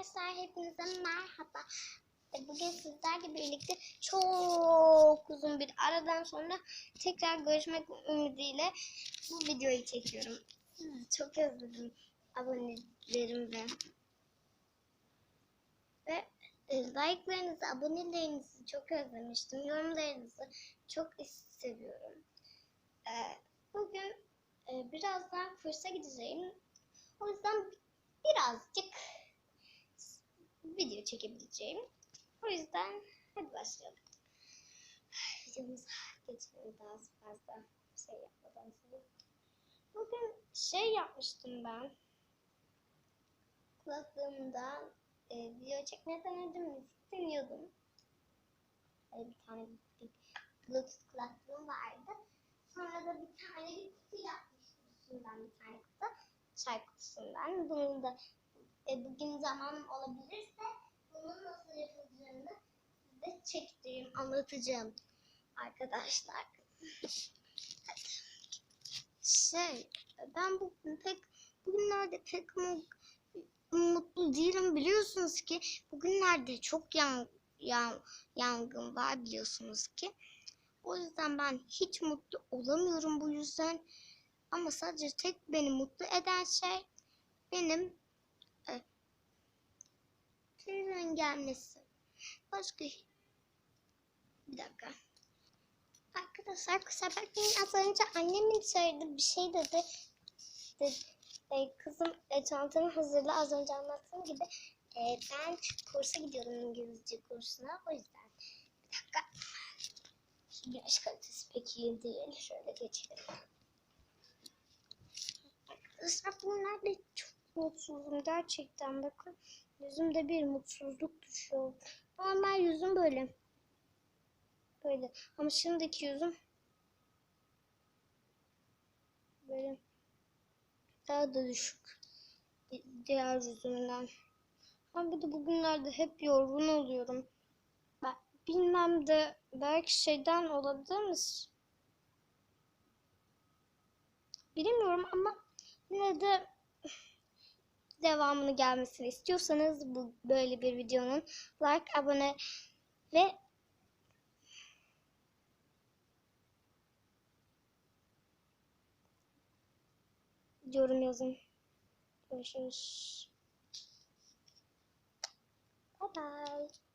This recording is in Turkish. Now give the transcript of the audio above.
Arkadaşlar hepinize merhaba. E, Bugün sizlerle birlikte çok uzun bir aradan sonra tekrar görüşmek ümidiyle bu videoyu çekiyorum. Sizi çok özledim abonelerim ve ve like'larınızı, abonelerinizi çok özlemiştim. Yorumlarınızı çok seviyorum. E, Bugün e, birazdan kursa gideceğim. O yüzden birazcık video çekebileceğim. O yüzden hadi başlayalım. Videomuza geçelim daha fazla şey yapmadan sonra. Bugün şey yapmıştım ben. Kulaklığımda e, video çekmeden önce müzik dinliyordum. Böyle bir tane bir Bluetooth kulaklığım vardı. Sonra da bir tane bir kutu yapmıştım. Üstünden bir tane kutu. Çay kutusundan. Bunun da e, bugün zamanım olabilirse bunun nasıl yapılacağını size çektireyim, anlatacağım arkadaşlar. Şey, ben bu pek bugünlerde pek mu- mutlu değilim biliyorsunuz ki bugünlerde çok yan, yan, yangın var biliyorsunuz ki. O yüzden ben hiç mutlu olamıyorum bu yüzden. Ama sadece tek beni mutlu eden şey benim e, teyzenin gelmesi. Başka bir dakika. Arkadaşlar kusura bakmayın az önce annemin söyledi bir şey dedi. dedi e, kızım e, çantanı hazırla az önce anlattığım gibi e, ben kursa gidiyorum İngilizce kursuna o yüzden. Bir dakika. Güneş kalitesi pek iyi değil. Şöyle geçelim. Arkadaşlar bunlarla çok mutsuzum gerçekten bakın. Yüzümde bir mutsuzluk düşüyor. Normal yüzüm böyle. Böyle. Ama şimdiki yüzüm böyle daha da düşük. di- Diğer yüzümden. Ama bir de bugünlerde hep yorgun oluyorum. Ben bilmem de belki şeyden olabilir mi? Bilmiyorum ama yine de devamını gelmesini istiyorsanız bu böyle bir videonun like, abone ve yorum yazın. Görüşürüz. Bye bye.